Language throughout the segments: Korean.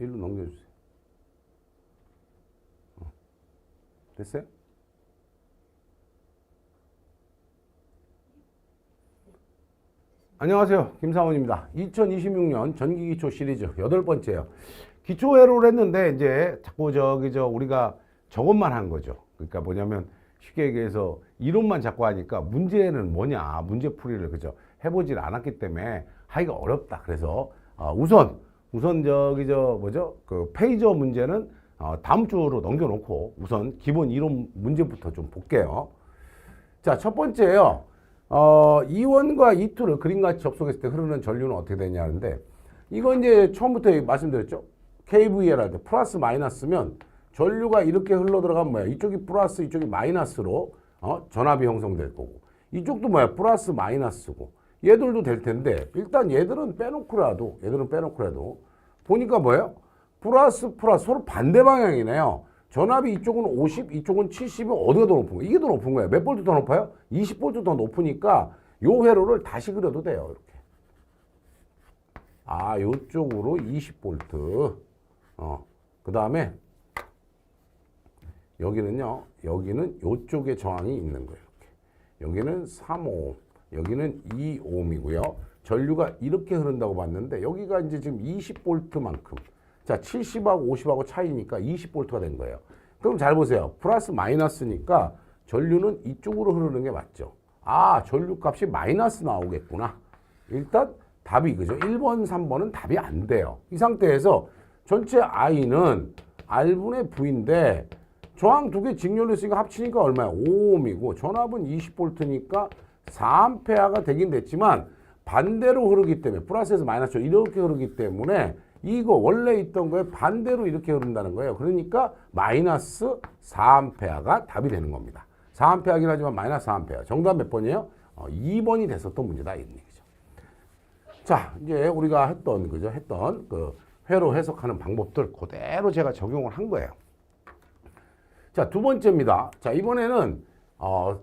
1로 넘겨주세요. 어. 됐어요? 안녕하세요. 김사원입니다. 2026년 전기기초 시리즈 여덟 번째요. 기초회로를 했는데 이제 자꾸 저기 저 우리가 저것만 한 거죠. 그러니까 뭐냐면 쉽게 얘기해서 이론만 자꾸 하니까 문제는 뭐냐 문제 풀이를 그죠 해보질 않았기 때문에 하기가 어렵다. 그래서 어, 우선 우선 저기 저 뭐죠 그 페이저 문제는 어, 다음 주로 넘겨놓고 우선 기본 이론 문제부터 좀 볼게요. 자, 첫 번째요. 어, E1과 E2를 그림같이 접속했을 때 흐르는 전류는 어떻게 되냐는데, 이거 이제 처음부터 말씀드렸죠? KVL 할 때 플러스 마이너스면 전류가 이렇게 흘러 들어가면 뭐야? 이쪽이 플러스, 이쪽이 마이너스로 어? 전압이 형성될 거고, 이쪽도 뭐야? 플러스 마이너스고, 얘들도 될 텐데, 일단 얘들은 빼놓고라도, 얘들은 빼놓고라도, 보니까 뭐예요? 플러스 플러스 서로 반대 방향이네요. 전압이 이쪽은 50, 이쪽은 70이면 어디가 더 높은 거예요? 이게 더 높은 거예요. 몇 볼트 더 높아요? 20볼트 더 높으니까 요 회로를 다시 그려도 돼요. 이렇게. 아, 요쪽으로 20볼트. 어. 그 다음에 여기는요. 여기는 요쪽에 저항이 있는 거예요. 이렇게. 여기는 3오, 여기는 2오음이고요. 전류가 이렇게 흐른다고 봤는데 여기가 이제 지금 20볼트만큼 자, 70하고 50하고 차이니까 20볼트가 된 거예요. 그럼 잘 보세요. 플러스 마이너스니까 전류는 이쪽으로 흐르는 게 맞죠. 아, 전류 값이 마이너스 나오겠구나. 일단 답이 그죠. 1번, 3번은 답이 안 돼요. 이 상태에서 전체 I는 R분의 V인데 저항 두 개 직렬로 있으니까 합치니까 얼마야? 5ohm이고 전압은 20볼트니까 4암페어가 되긴 됐지만 반대로 흐르기 때문에 플러스에서 마이너스로 이렇게 흐르기 때문에 이거 원래 있던 거에 반대로 이렇게 흐른다는 거예요. 그러니까 마이너스 4암페어가 답이 되는 겁니다. 4암페어긴 하지만 마이너스 4암페어. 정답 몇 번이에요? 어, 2번이 됐었던 문제다 이런 얘기죠. 자, 이제 우리가 했던 그죠? 했던 그 회로 해석하는 방법들 그대로 제가 적용을 한 거예요. 자, 두 번째입니다. 자, 이번에는 어,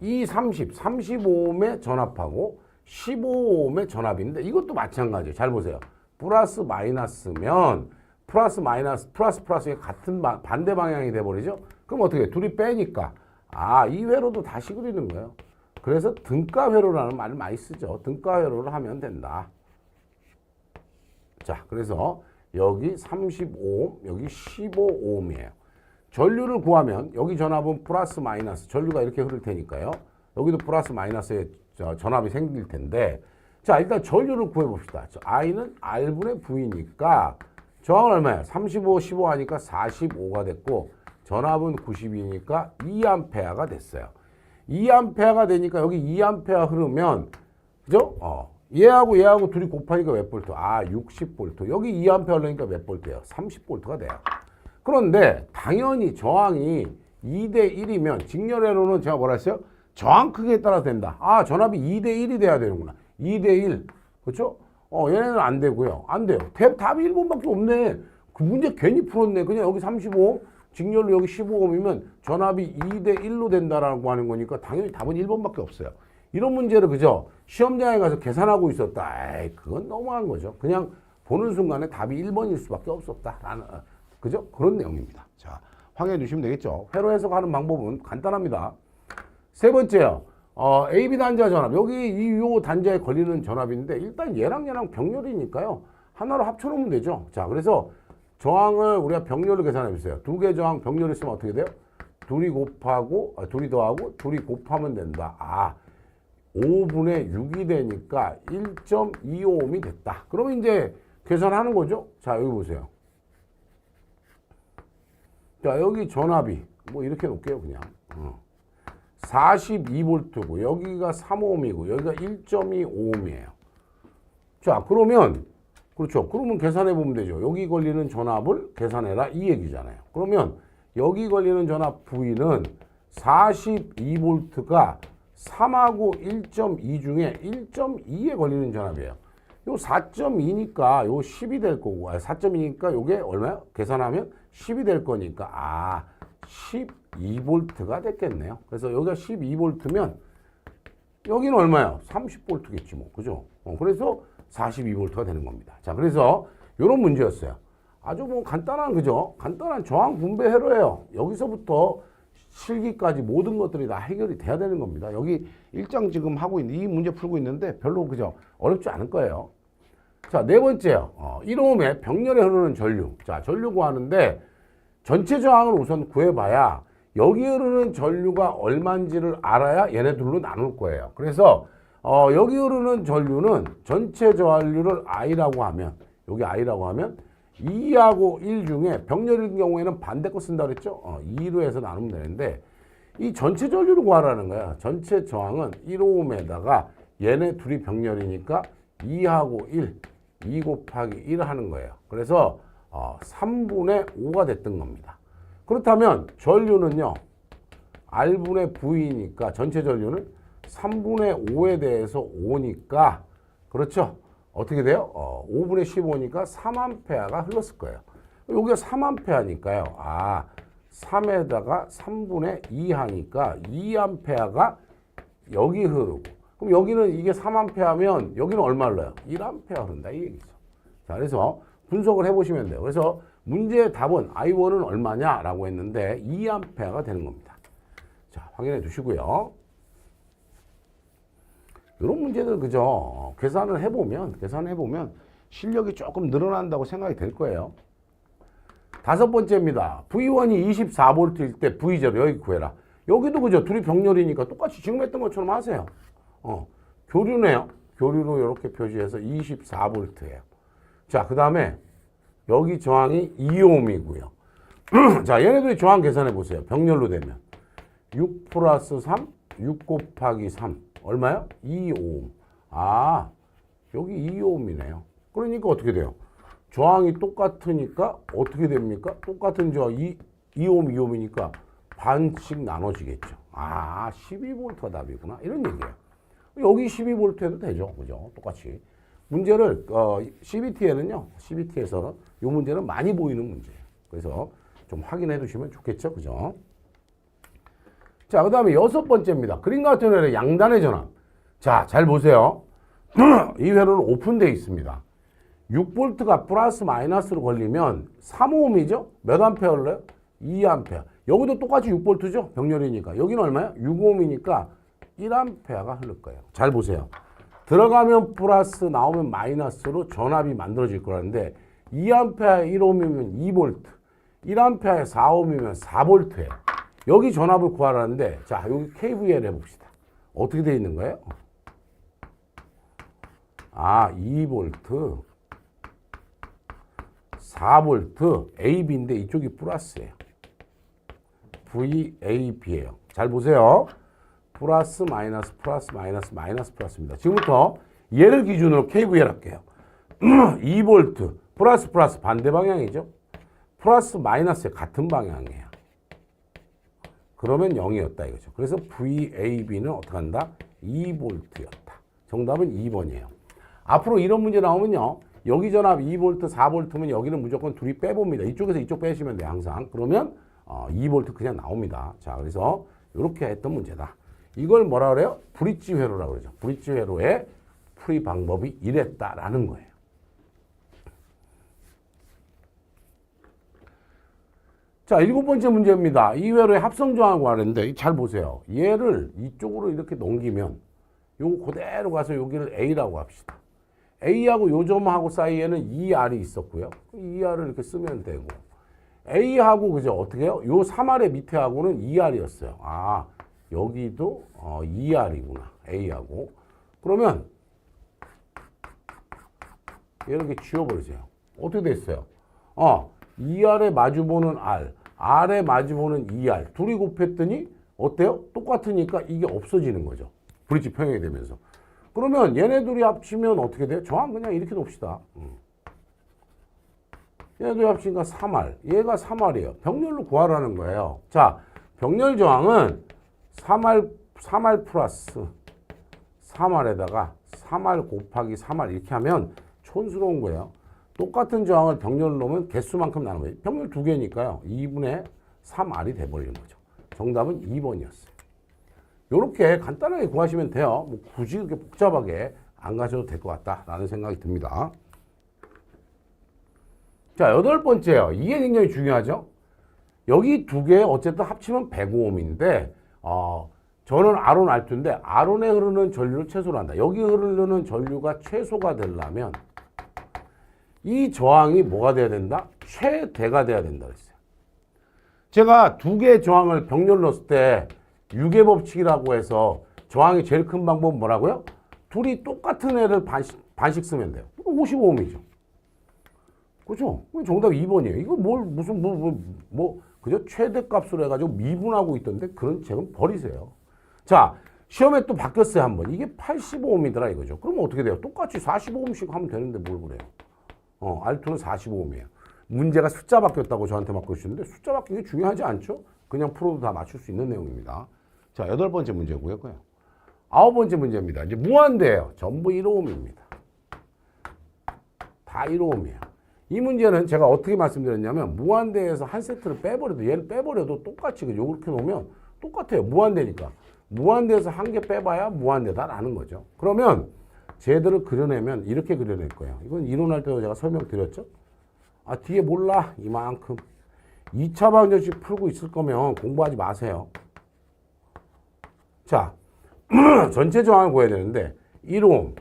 이 30, 35옴의 전압하고 15옴의 전압인데 이것도 마찬가지예요. 잘 보세요. 플러스 마이너스면 플러스 마이너스 플러스 플러스가 같은 바, 반대 방향이 돼 버리죠. 그럼 어떻게 해? 둘이 빼니까 아, 이 회로도 다시 그리는 거예요. 그래서 등가 회로라는 말을 많이 쓰죠. 등가 회로를 하면 된다. 자, 그래서 여기 35옴, 여기 15옴이에요. 전류를 구하면 여기 전압은 플러스 마이너스 전류가 이렇게 흐를 테니까요. 여기도 플러스 마이너스의 저 전압이 생길 텐데 자 일단 전류를 구해 봅시다. I는 R분의 V니까 저항은 얼마야? 35, 15 하니까 45가 됐고 전압은 90이니까 2암페어가 됐어요. 2암페어가 되니까 여기 2암페어 흐르면 그죠? 어. 얘하고 얘하고 둘이 곱하니까 몇 볼트? 아, 60볼트. 여기 2암페어 흐르니까 몇 볼트예요? 30볼트가 돼요. 그런데 당연히 저항이 2대 1이면 직렬회로는 제가 뭐라 했어요? 저항 크기에 따라 된다. 아, 전압이 2대 1이 돼야 되는구나. 2대 1. 그렇죠? 어, 얘네는 안 되고요. 안 돼요. 대, 답이 1번밖에 없네. 그 문제 괜히 풀었네. 그냥 여기 35, 직렬로 여기 15옴이면 전압이 2대 1로 된다라고 하는 거니까 당연히 답은 1번밖에 없어요. 이런 문제를 그죠? 시험장에 가서 계산하고 있었다. 에이, 그건 너무한 거죠. 그냥 보는 순간에 답이 1번일 수밖에 없었다. 라는, 어, 그죠? 그런 내용입니다. 자, 확인해 주시면 되겠죠. 회로 해석하는 방법은 간단합니다. 세 번째요. 어, AB 단자 전압. 여기 이 요 단자에 걸리는 전압인데 일단 얘랑 얘랑 병렬이니까요. 하나로 합쳐 놓으면 되죠. 자, 그래서 저항을 우리가 병렬로 계산해 보세요. 두 개 저항 병렬 있으면 어떻게 돼요? 둘이 곱하고 아, 둘이 더하고 둘이 곱하면 된다. 아, 5분의 6이 되니까 1.25옴이 됐다. 그러면 이제 계산하는 거죠. 자, 여기 보세요. 자, 여기 전압이 뭐 이렇게 놓을게요, 그냥. 어. 42볼트고 여기가 3ohm이고 여기가 1.25ohm이에요. 자, 그러면 그렇죠. 그러면 계산해 보면 되죠. 여기 걸리는 전압을 계산해라 이 얘기잖아요. 그러면 여기 걸리는 전압 V는 42볼트가 3하고 1.2 중에 1.2에 걸리는 전압이에요. 요 4.2니까 요 10이 될 거고, 아, 4.2니까 요게 얼마야? 계산하면 10이 될 거니까, 아, 12볼트가 됐겠네요. 그래서 여기가 12볼트면 여기는 얼마야? 30볼트겠지 뭐. 그죠? 어, 그래서 42볼트가 되는 겁니다. 자, 그래서 요런 문제였어요. 아주 뭐 간단한 그죠? 간단한 저항 분배 회로예요. 여기서부터 실기까지 모든 것들이 다 해결이 돼야 되는 겁니다. 여기 일장 지금 하고 있는 이 문제 풀고 있는데 별로 그죠? 어렵지 않을 거예요. 자, 네 번째요. 어, 1호음에 병렬에 흐르는 전류. 자, 전류 구하는데 전체 저항을 우선 구해봐야 여기 흐르는 전류가 얼마인지를 알아야 얘네들로 나눌 거예요. 그래서 어, 여기 흐르는 전류는 전체 저항률을 I라고 하면 여기 I라고 하면 2하고 1 중에 병렬인 경우에는 반대 거 쓴다 그랬죠? 어, 2로 해서 나누면 되는데 이 전체 전류를 구하라는 거야. 전체 저항은 1호음에다가 얘네 둘이 병렬이니까 2하고 1, 2 곱하기 1 하는 거예요. 그래서 어, 3분의 5가 됐던 겁니다. 그렇다면 전류는요. R분의 V니까 전체 전류는 3분의 5에 대해서 5니까 그렇죠? 어떻게 돼요? 어, 5분의 15니까 3암페어가 흘렀을 거예요. 여기가 3암페어니까요. 아, 3에다가 3분의 2 하니까 2암페어가 여기 흐르고 그럼 여기는 이게 3암페어면 여기는 얼마 흘러요? 1암페어 흐른다 이 얘기죠. 자, 그래서 분석을 해보시면 돼요. 그래서 문제의 답은 I1은 얼마냐라고 했는데 2암페어가 되는 겁니다. 자, 확인해 두시고요. 이런 문제들 그죠? 어, 계산을 해보면 계산을 해보면 실력이 조금 늘어난다고 생각이 될 거예요. 다섯 번째입니다. V1이 24V일 때 V0 여기 구해라. 여기도 그죠? 둘이 병렬이니까 똑같이 지금 했던 것처럼 하세요. 어, 교류네요. 교류로 이렇게 표시해서 24V예요. 자, 그 다음에 여기 저항이 2ohm이고요. 자, 얘네들이 저항 계산해 보세요. 병렬로 되면 6 플러스 3, 6 곱하기 3 얼마요? 2ohm. 아, 여기 2ohm이네요. 그러니까 어떻게 돼요? 저항이 똑같으니까 어떻게 됩니까? 똑같은 저항 2, 2ohm, 2ohm이니까 반씩 나눠지겠죠. 아, 12V가 답이구나. 이런 얘기예요. 여기 12V 해도 되죠. 그죠? 똑같이. 문제를 어, CBT에는요. CBT에서 이 문제는 많이 보이는 문제예요. 그래서 좀 확인해 두시면 좋겠죠. 그죠? 자, 그 다음에 여섯 번째입니다. 그림 같은 회로 양단의 전압. 자, 잘 보세요. 이 회로는 오픈되어 있습니다. 6볼트가 플러스 마이너스로 걸리면 3ohm이죠? 몇 암페어 흘러요? 2암페어. 여기도 똑같이 6볼트죠? 병렬이니까. 여기는 얼마야? 6ohm이니까 1암페어가 흐를 거예요. 잘 보세요. 들어가면 플러스 나오면 마이너스로 전압이 만들어질 거라는데 2암페어 1ohm이면 2볼트, 1암페어에 4ohm이면 4볼트예요. 여기 전압을 구하라는데 자 여기 KVL 해봅시다. 어떻게 돼 있는 거예요? 아 2볼트 4볼트 AB인데 이쪽이 플러스예요. VAB예요. 잘 보세요. 플러스 마이너스 플러스 마이너스 마이너스 플러스입니다. 지금부터 얘를 기준으로 KVL 할게요. 2볼트 플러스 플러스 반대 방향이죠. 플러스 마이너스의 같은 방향이에요. 그러면 0이었다 이거죠. 그래서 VAB는 어떻게 한다? 2볼트였다. 정답은 2번이에요. 앞으로 이런 문제 나오면요. 여기 전압 2볼트, 4볼트면 여기는 무조건 둘이 빼봅니다. 이쪽에서 이쪽 빼시면 돼요, 항상. 그러면 어, 2볼트 그냥 나옵니다. 자, 그래서 이렇게 했던 문제다. 이걸 뭐라 그래요? 브릿지 회로라고 그러죠. 브릿지 회로의 풀이 방법이 이랬다라는 거예요. 자, 일곱 번째 문제입니다. 이 회로의 합성 조항을 구하는데 잘 보세요. 얘를 이쪽으로 이렇게 넘기면 요거 그대로 가서 여기를 A라고 합시다. A하고 요 점하고 사이에는 2R이 있었고요. 2R을 이렇게 쓰면 되고 A하고 그죠? 어떻게 해요? 요 3R의 밑에하고는 2R이었어요. 아, 여기도 어, 2R이구나. A하고. 그러면 이렇게 지워버리세요. 어떻게 됐어요? 어, 2R에 마주보는 R, R에 마주보는 2R. 둘이 곱했더니 어때요? 똑같으니까 이게 없어지는 거죠. 브릿지 평형이 되면서. 그러면 얘네 둘이 합치면 어떻게 돼요? 저항 그냥 이렇게 놓읍시다. 음. 얘네 둘이 합치니까 3R. 얘가 3R이에요. 병렬로 구하라는 거예요. 자, 병렬 저항은 3R, 3R 플러스 3R에다가 3R 곱하기 3R 이렇게 하면 촌스러운 거예요. 똑같은 저항을 병렬로 놓으면 개수만큼 나는 거예요. 병렬 두 개니까요. 2분의 3R이 돼버리는 거죠. 정답은 2번이었어요. 이렇게 간단하게 구하시면 돼요. 뭐 굳이 그렇게 복잡하게 안 가셔도 될 것 같다라는 생각이 듭니다. 자, 여덟 번째요. 이게 굉장히 중요하죠. 여기 두 개 어쨌든 합치면 105옴인데 어, 저는 아론 알투인데 아론에 흐르는 전류를 최소로 한다. 여기 흐르는 전류가 최소가 되려면 이 저항이 뭐가 돼야 된다? 최대가 돼야 된다 그랬어요. 제가 두 개의 저항을 병렬 넣었을 때 유계 법칙이라고 해서 저항이 제일 큰 방법은 뭐라고요? 둘이 똑같은 애를 반씩, 반씩 쓰면 돼요. 55옴이죠. 그렇죠? 정답 2번이에요. 이거 뭘 무슨 뭐, 뭐, 뭐 그저 최대값으로 해가지고 미분하고 있던데 그런 책은 버리세요. 자 시험에 또 바뀌었어요 한번. 이게 85옴이더라 이거죠. 그러면 어떻게 돼요? 똑같이 45옴씩 하면 되는데 뭘 그래요? 어, R2는 45옴이에요. 문제가 숫자 바뀌었다고 저한테 맡겨주시는데 숫자 바뀐 게 중요하지 않죠? 그냥 풀어도 다 맞출 수 있는 내용입니다. 자, 여덟 번째 문제고요. 그요. 아홉 번째 문제입니다. 이제 무한대예요. 전부 1호옴입니다. 다 1호옴이에요. 이 문제는 제가 어떻게 말씀드렸냐면 무한대에서 한 세트를 빼버려도 얘를 빼버려도 똑같이 이렇게 놓으면 똑같아요. 무한대니까. 무한대에서 한 개 빼봐야 무한대다라는 거죠. 그러면 쟤들을 그려내면 이렇게 그려낼 거예요. 이건 이론할 때도 제가 설명드렸죠. 아 뒤에 몰라 이만큼 2차 방정식 풀고 있을 거면 공부하지 마세요. 자 전체 저항을 구해야 되는데 1옴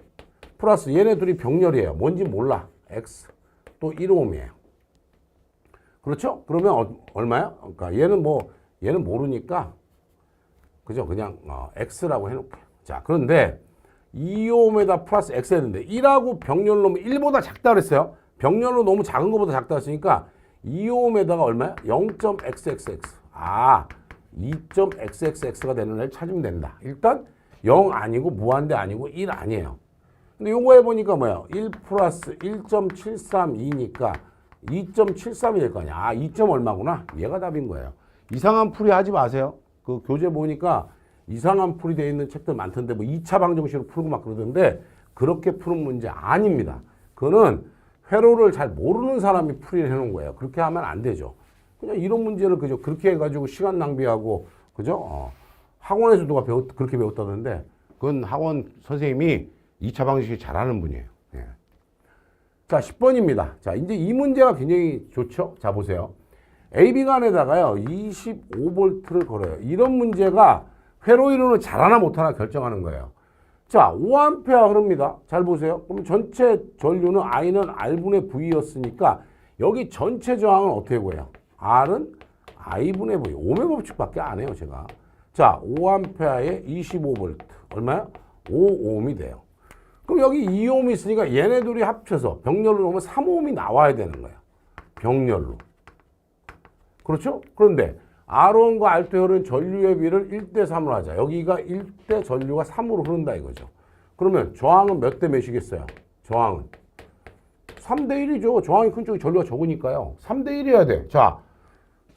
플러스 얘네 둘이 병렬이에요. 뭔지 몰라. x 또 1옴이에요. 그렇죠? 그러면 어, 얼마야? 그러니까 얘는 뭐 얘는 모르니까 그죠? 그냥 어, x라고 해놓을게요. 자 그런데 2옴에다 플러스 x 했는데 1하고 병렬 놓으면 1보다 작다 그랬어요. 병렬로 너무 작은 것보다 작다 했으니까 2옴에다가 얼마야? 0.xxx. 아, 2.xxx가 되는 애를 찾으면 된다. 일단 0 아니고 무한대 아니고 1 아니에요. 근데 요거 해보니까 뭐야? 1 플러스 1.732니까 2.73이 될거 아니야. 아, 2. 얼마구나? 얘가 답인 거예요. 이상한 풀이 하지 마세요. 그 교재 보니까 이상한 풀이 되어 있는 책들 많던데 뭐 2차 방정식으로 풀고 막 그러던데 그렇게 푸는 문제 아닙니다. 그거는 회로를 잘 모르는 사람이 풀이를 해놓은 거예요. 그렇게 하면 안 되죠. 그냥 이런 문제를 그죠 그렇게 해가지고 시간 낭비하고 그죠 어. 학원에서 누가 배웠 그렇게 배웠다던데 그건 학원 선생님이 2차 방정식 잘하는 분이에요. 예. 자 10번입니다. 자 이제 이 문제가 굉장히 좋죠. 자 보세요. AB 간에다가요 25V를 걸어요. 이런 문제가 회로 이론을 잘하나 못하나 결정하는 거예요. 자, 5A 흐릅니다. 잘 보세요. 그럼 전체 전류는 I는 R분의 V였으니까 여기 전체 저항은 어떻게 구해요? R은 I분의 V. 오메 법칙밖에 안 해요, 제가. 자, 5A에 25V. 얼마야? 5ohm이 돼요. 그럼 여기 2ohm이 있으니까 얘네 둘이 합쳐서 병렬로 놓으면 3ohm이 나와야 되는 거예요. 병렬로. 그렇죠? 그런데 R1과 R2에 흐르는 전류의 비를 1대 3으로 하자. 여기가 1대 전류가 3으로 흐른다 이거죠. 그러면 저항은 몇 대 몇이겠어요? 저항은 3대 1이죠. 저항이 큰 쪽이 전류가 적으니까요. 3대 1이어야 돼. 자,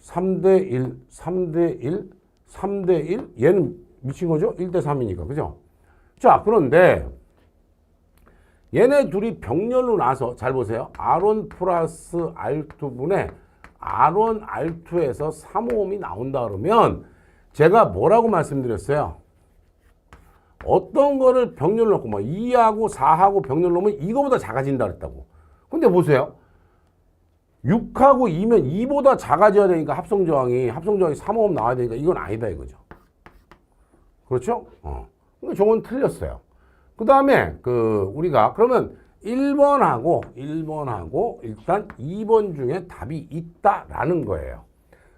3대 1, 3대 1, 3대 1. 얘는 미친 거죠? 1대 3이니까. 그죠? 자, 그런데 얘네 둘이 병렬로 나서 잘 보세요. R1 플러스 R2분의 R1, R2에서 3호음이 나온다 그러면 제가 뭐라고 말씀드렸어요? 어떤 거를 병렬 넣고 뭐 2하고 4하고 병렬 넣으면 이거보다 작아진다 그랬다고. 근데 보세요. 6하고 2면 2보다 작아져야 되니까 합성 저항이 합성 저항이 3호음 나와야 되니까 이건 아니다 이거죠. 그렇죠? 어. 근데 저건 틀렸어요. 그 다음에 그 우리가 그러면 1번하고 1번하고 일단 2번 중에 답이 있다라는 거예요.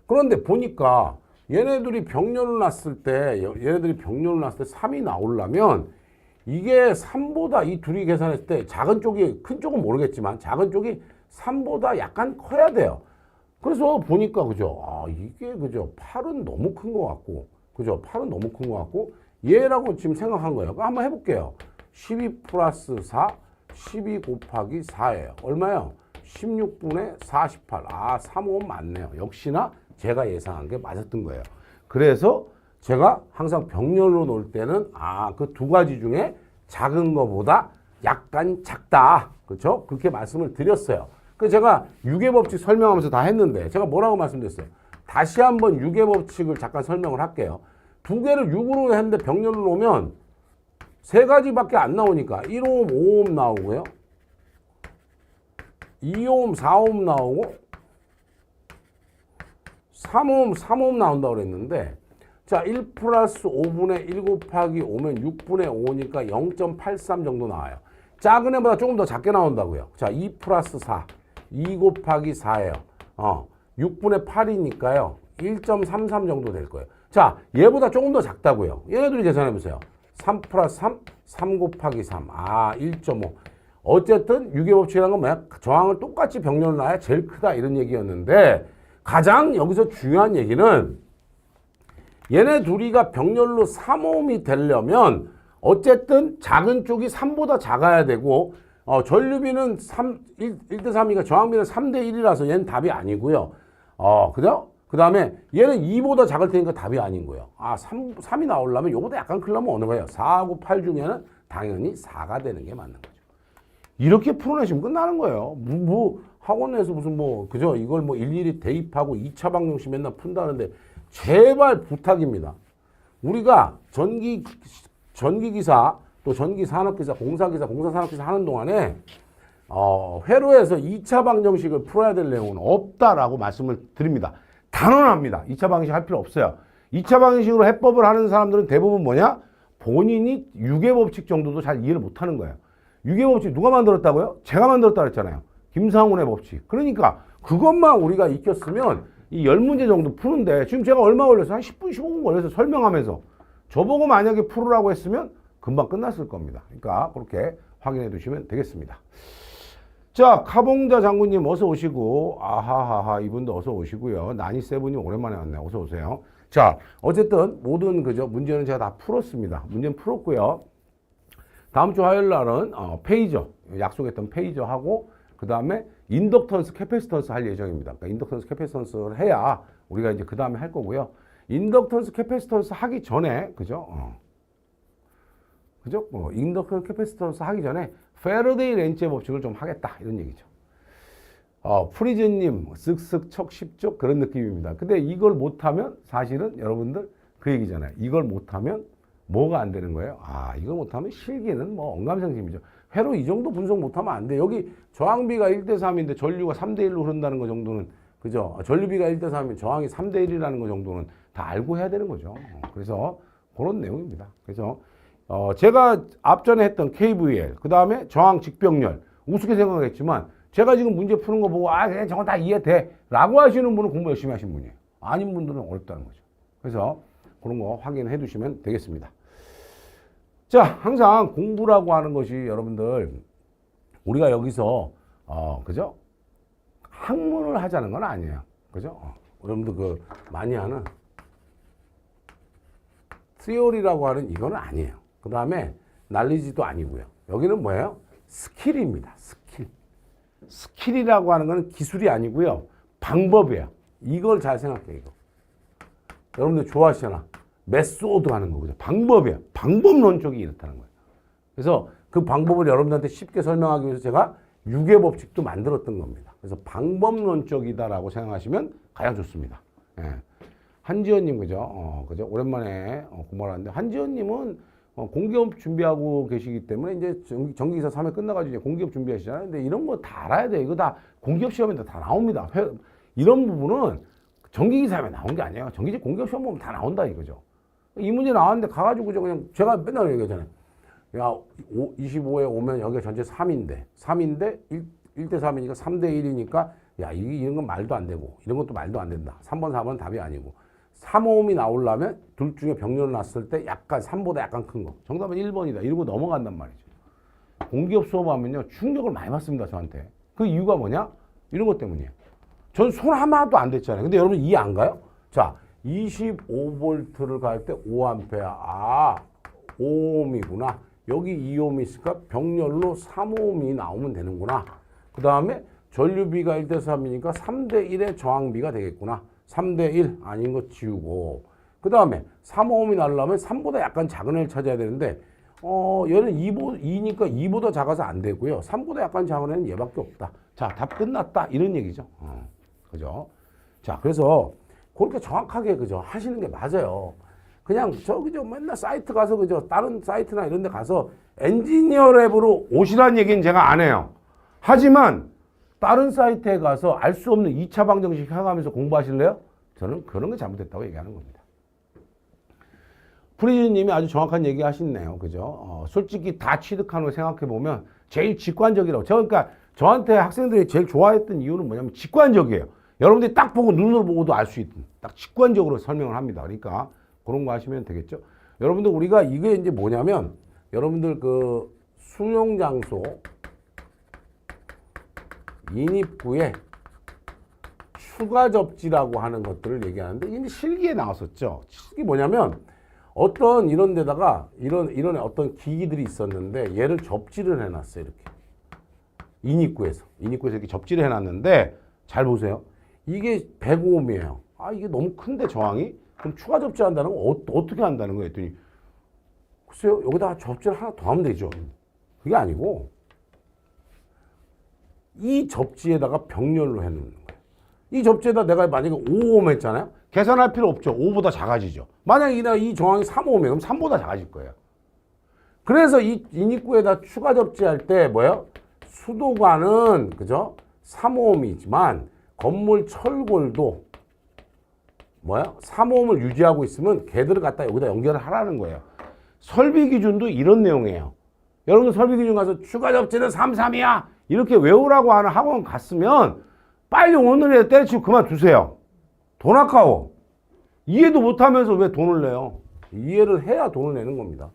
그런데 보니까 얘네들이 병렬을 놨을 때 얘네들이 병렬을 놨을 때 3이 나오려면 이게 3보다 이 둘이 계산했을 때 작은 쪽이 큰 쪽은 모르겠지만 작은 쪽이 3보다 약간 커야 돼요. 그래서 보니까 그죠? 아, 이게 그죠? 8은 너무 큰 것 같고 그죠? 8은 너무 큰 것 같고 얘라고 지금 생각한 거예요. 한번 해볼게요. 12 플러스 4 12 곱하기 4예요. 얼마요? 16분의 48. 아, 3호 맞네요. 역시나 제가 예상한 게 맞았던 거예요. 그래서 제가 항상 병렬로 놓을 때는 아, 그 두 가지 중에 작은 거보다 약간 작다. 그렇죠? 그렇게 말씀을 드렸어요. 그래서 제가 유괴법칙 설명하면서 다 했는데 제가 뭐라고 말씀드렸어요? 다시 한번 유괴법칙을 잠깐 설명을 할게요. 두 개를 6으로 했는데 병렬로 놓으면 세 가지밖에 안 나오니까 1옴, 5옴 나오고요. 2옴, 4옴 나오고 3옴, 3옴 나온다고 그랬는데 자, 1 플러스 5분의 1 곱하기 5면 6분의 5니까 0.83 정도 나와요. 작은 애보다 조금 더 작게 나온다고요. 자, 2 플러스 4. 2 곱하기 4예요. 어, 6분의 8이니까요. 1.33 정도 될 거예요. 자, 얘보다 조금 더 작다고요. 얘네들이 계산해 보세요. 3 플러스 3, 3 곱하기 3. 아, 1.5. 어쨌든 유계법칙이라는 건 뭐야? 저항을 똑같이 병렬 놔야 제일 크다 이런 얘기였는데 가장 여기서 중요한 얘기는 얘네 둘이가 병렬로 3옴이 되려면 어쨌든 작은 쪽이 3보다 작아야 되고 어, 전류비는 3, 1, 1대 3이니까 저항비는 3대 1이라서 얘는 답이 아니고요. 어, 그죠? 그 다음에 얘는 2보다 작을 테니까 답이 아닌 거예요. 아, 3, 3이 나오려면 요거보다 약간 크려면 어느 거예요? 4하고 8 중에는 당연히 4가 되는 게 맞는 거죠. 이렇게 풀어내시면 끝나는 거예요. 뭐, 뭐 학원에서 무슨 뭐 그죠? 이걸 뭐 일일이 대입하고 2차 방정식 맨날 푼다는데 제발 부탁입니다. 우리가 전기 전기 기사 또 전기 산업 기사, 공사 기사, 공사 산업 기사 하는 동안에 어, 회로에서 2차 방정식을 풀어야 될 내용은 없다라고 말씀을 드립니다. 단언합니다. 2차 방정식 할 필요 없어요. 2차 방정식으로 해법을 하는 사람들은 대부분 뭐냐? 본인이 유계법칙 정도도 잘 이해를 못 하는 거예요. 유계법칙 누가 만들었다고요? 제가 만들었다 그랬잖아요. 김상훈의 법칙. 그러니까 그것만 우리가 익혔으면 이 열 문제 정도 푸는데 지금 제가 얼마 걸려서 한 10분, 15분 걸려서 설명하면서 저보고 만약에 풀으라고 했으면 금방 끝났을 겁니다. 그러니까 그렇게 확인해 두시면 되겠습니다. 자, 카봉자 장군님 어서 오시고, 아하하하, 이분도 어서 오시고요. 나니 세븐님 오랜만에 왔네요. 어서 오세요. 자, 어쨌든 모든 그죠 문제는 제가 다 풀었습니다. 문제는 풀었고요. 다음 주 화요일 날은 어, 페이저 약속했던 페이저 하고 그 다음에 인덕턴스 캐패시턴스 할 예정입니다. 그러니까 인덕턴스 캐패시턴스를 해야 우리가 이제 그 다음에 할 거고요. 인덕턴스 캐패시턴스 하기 전에 그죠? 어. 그죠? 뭐 인덕턴스 캐패시턴스 하기 전에 페러데이 렌즈의 법칙을 좀 하겠다 이런 얘기죠. 어, 프리즈님 쓱쓱 척 십쪽 그런 느낌입니다. 근데 이걸 못하면 사실은 여러분들 그 얘기잖아요. 이걸 못하면 뭐가 안 되는 거예요? 아, 이거 못하면 실기는 뭐 언감생심이죠. 회로 이 정도 분석 못하면 안 돼. 여기 저항비가 1대 3인데 전류가 3대 1로 흐른다는 거 정도는 그죠? 전류비가 1대 3이면 저항이 3대 1이라는 거 정도는 다 알고 해야 되는 거죠. 어, 그래서 그런 내용입니다. 그래서 어, 제가 앞전에 했던 KVL, 그 다음에 저항 직병렬, 우습게 생각했지만, 제가 지금 문제 푸는 거 보고, 아, 그냥 저건 다 이해돼. 라고 하시는 분은 공부 열심히 하신 분이에요. 아닌 분들은 어렵다는 거죠. 그래서 그런 거 확인해 두시면 되겠습니다. 자, 항상 공부라고 하는 것이 여러분들, 우리가 여기서, 어, 그죠? 학문을 하자는 건 아니에요. 그죠? 어, 여러분들 그, 많이 하는, 티오리라고 하는 이거는 아니에요. 그 다음에 날리지도 아니고요. 여기는 뭐예요? 스킬입니다. 스킬. 스킬이라고 하는 거는 기술이 아니고요. 방법이에요. 이걸 잘 생각해 이거. 여러분들 좋아하시잖아. 메소드 하는 거죠. 방법이에요. 방법론 쪽이 이렇다는 거예요. 그래서 그 방법을 여러분들한테 쉽게 설명하기 위해서 제가 유계 법칙도 만들었던 겁니다. 그래서 방법론적이다라고 생각하시면 가장 좋습니다. 예. 한지연님 그죠? 어, 그죠? 오랜만에 어, 하는데 한지연님은 어, 공기업 준비하고 계시기 때문에 이제 전기, 전기기사 3회 끝나가지고 이제 공기업 준비하시잖아요. 근데 이런 거 다 알아야 돼. 이거 다 공기업 시험에 다 나옵니다. 회, 이런 부분은 전기기사에 나온 게 아니에요. 전기직 공기업 시험 보면 다 나온다 이거죠. 이 문제 나왔는데 가가지고 그죠? 그냥 제가 맨날 얘기하잖아요. 야, 5, 25에 오면 여기가 전체 3인데, 3인데 1, 1대 3이니까 3대 1이니까 야, 이, 이런 건 말도 안 되고, 이런 것도 말도 안 된다. 3번, 4번 답이 아니고. 3호음이 나오려면 둘 중에 병렬을 놨을 때 약간 3보다 약간 큰 거. 정답은 1번이다. 이러고 넘어간단 말이죠. 공기업 수업하면요. 충격을 많이 받습니다. 저한테. 그 이유가 뭐냐? 이런 것 때문이에요. 전 손 하나도 안 댔잖아요. 근데 여러분 이해 안 가요? 자, 25볼트를 갈 때 5A. 아, 5옴이구나. 여기 2옴이 있으니까 병렬로 3옴이 나오면 되는구나. 그 다음에 전류비가 1대 3이니까 3대 1의 저항비가 되겠구나. 3대 1 아닌 거 지우고. 그 다음에 3옴이 나려면 3보다 약간 작은 애를 찾아야 되는데, 어, 얘는 2보, 2니까 2보다 작아서 안 되고요. 3보다 약간 작은 애는 얘밖에 없다. 자, 답 끝났다. 이런 얘기죠. 어, 그죠? 자, 그래서 그렇게 정확하게 그죠? 하시는 게 맞아요. 그냥 저 그죠? 맨날 사이트 가서 그죠? 다른 사이트나 이런 데 가서 엔지니어 랩으로 오시란 얘기는 제가 안 해요. 하지만 다른 사이트에 가서 알 수 없는 2차 방정식 해가면서 공부하실래요? 저는 그런 게 잘못됐다고 얘기하는 겁니다. 프리즈님이 아주 정확한 얘기 하시네요. 그죠? 어, 솔직히 다 취득하는 거 생각해보면 제일 직관적이라고. 저, 그러니까 저한테 학생들이 제일 좋아했던 이유는 뭐냐면 직관적이에요. 여러분들이 딱 보고 눈으로 보고도 알 수 있는 딱 직관적으로 설명을 합니다. 그러니까 그런 거 하시면 되겠죠. 여러분들 우리가 이게 이제 뭐냐면 여러분들 그 수용 장소 인입구에 추가 접지라고 하는 것들을 얘기하는데 이게 실기에 나왔었죠. 실기 뭐냐면 어떤 이런 데다가 이런 이런 어떤 기기들이 있었는데 얘를 접지를 해놨어요 이렇게 인입구에서 인입구에서 이렇게 접지를 해놨는데 잘 보세요. 이게 105옴이에요. 아 이게 너무 큰데 저항이 그럼 추가 접지한다는 건 어, 어떻게 한다는 거예요? 했더니 글쎄요 여기다가 접지를 하나 더 하면 되죠. 그게 아니고 이 접지에다가 병렬로 해놓는 거예요. 이 접지에다 내가 만약에 5옴 했잖아요. 계산할 필요 없죠. 5보다 작아지죠. 만약에 내가 이 정항이 3옴이에요. 그럼 3보다 작아질 거예요. 그래서 이 인입구에다 추가 접지할 때 뭐예요? 수도관은 그죠? 3옴이지만 건물 철골도 뭐야? 3옴을 유지하고 있으면 걔들을 갖다 여기다 연결을 하라는 거예요. 설비 기준도 이런 내용이에요. 여러분들 설비 기준 가서 추가 접지는 33이야. 이렇게 외우라고 하는 학원 갔으면 빨리 오늘에 때려치고 그만두세요. 돈 아까워. 이해도 못하면서 왜 돈을 내요? 이해를 해야 돈을 내는 겁니다.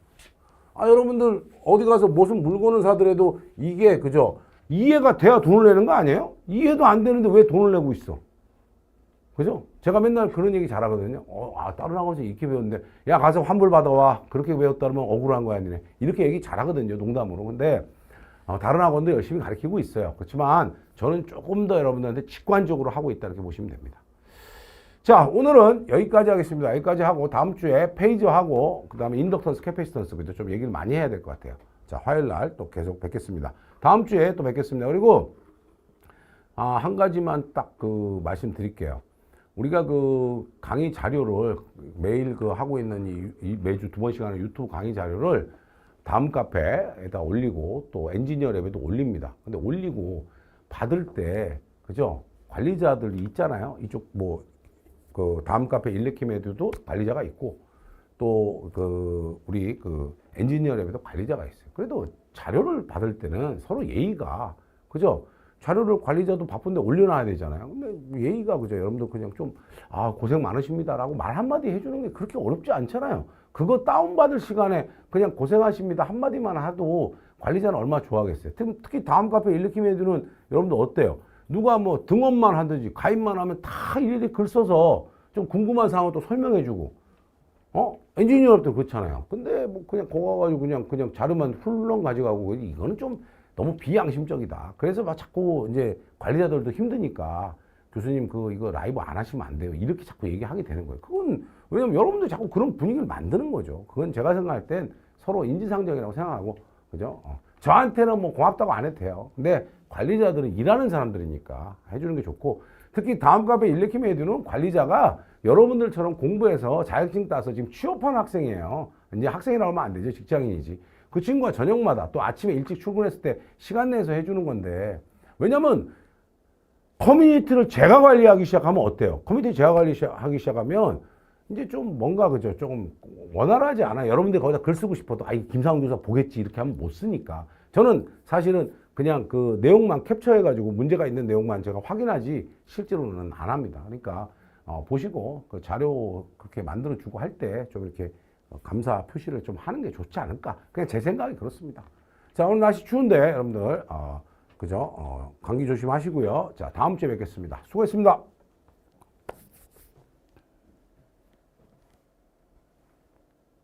아, 여러분들 어디 가서 무슨 물건을 사더라도 이게 그죠? 이해가 돼야 돈을 내는 거 아니에요? 이해도 안 되는데 왜 돈을 내고 있어? 그죠? 제가 맨날 그런 얘기 잘하거든요. 어, 아, 다른 학원에서 이렇게 배웠는데, 야, 가서 환불 받아와. 그렇게 배웠다 그러면 억울한 거야, 니네. 이렇게 얘기 잘하거든요, 농담으로. 근데, 어, 다른 학원도 열심히 가르치고 있어요. 그렇지만, 저는 조금 더 여러분들한테 직관적으로 하고 있다, 이렇게 보시면 됩니다. 자, 오늘은 여기까지 하겠습니다. 여기까지 하고, 다음 주에 페이지하고, 그 다음에 인덕턴스, 캐패시턴스, 그죠? 좀 얘기를 많이 해야 될 것 같아요. 자, 화요일 날 또 계속 뵙겠습니다. 다음 주에 또 뵙겠습니다. 그리고, 아, 한 가지만 딱 그 말씀드릴게요. 우리가 그 강의 자료를 매일 그 하고 있는 이, 이 매주 두 번씩 하는 유튜브 강의 자료를 다음 카페에다 올리고 또 엔지니어 랩에도 올립니다. 근데 올리고 받을 때 그죠? 관리자들이 있잖아요. 이쪽 뭐 그 다음 카페 일렉키메드도 관리자가 있고 또 그 우리 그 엔지니어 랩에도 관리자가 있어요. 그래도 자료를 받을 때는 서로 예의가 그죠? 자료를 관리자도 바쁜데 올려놔야 되잖아요. 근데 예의가 그죠? 여러분들 그냥 좀, 아, 고생 많으십니다라고 말 한마디 해주는 게 그렇게 어렵지 않잖아요. 그거 다운받을 시간에 그냥 고생하십니다. 한마디만 하도 관리자는 얼마나 좋아하겠어요. 특- 특히 다음 카페 일으킴 애들은 여러분들 어때요? 누가 뭐 등원만 하든지 가입만 하면 다 일일이 글 써서 좀 궁금한 사항을 또 설명해주고, 어? 엔지니어도 그렇잖아요. 근데 뭐 그냥 그거 가지고 그냥, 그냥 자료만 훌렁 가져가고, 이거는 좀 너무 비양심적이다. 그래서 막 자꾸 이제 관리자들도 힘드니까 교수님 그 이거 라이브 안 하시면 안 돼요. 이렇게 자꾸 얘기하게 되는 거예요. 그건 왜냐면 여러분들 자꾸 그런 분위기를 만드는 거죠. 그건 제가 생각할 땐 서로 인지상정이라고 생각하고 그죠? 어. 저한테는 뭐 고맙다고 안 해도 돼요. 근데 관리자들은 일하는 사람들이니까 해주는 게 좋고 특히 다음 카페 에듀는 관리자가 여러분들처럼 공부해서 자격증 따서 지금 취업한 학생이에요. 이제 학생이라고 하면 안 되죠. 직장인이지. 그 친구가 저녁마다 또 아침에 일찍 출근했을 때 시간 내서 해주는 건데 왜냐면 커뮤니티를 제가 관리하기 시작하면 어때요? 커뮤니티 제가 관리하기 시작하면 이제 좀 뭔가 그죠? 조금 원활하지 않아. 여러분들 거기다 글 쓰고 싶어도 아이 김상훈 교사 보겠지 이렇게 하면 못 쓰니까. 저는 사실은 그냥 그 내용만 캡처해 가지고 문제가 있는 내용만 제가 확인하지 실제로는 안 합니다. 그러니까 어, 보시고 그 자료 그렇게 만들어 주고 할 때 좀 이렇게 어, 감사 표시를 좀 하는 게 좋지 않을까. 그냥 제 생각이 그렇습니다. 자 오늘 날씨 추운데 여러분들 어, 그죠? 어, 감기 조심하시고요. 자 다음 주에 뵙겠습니다. 수고했습니다.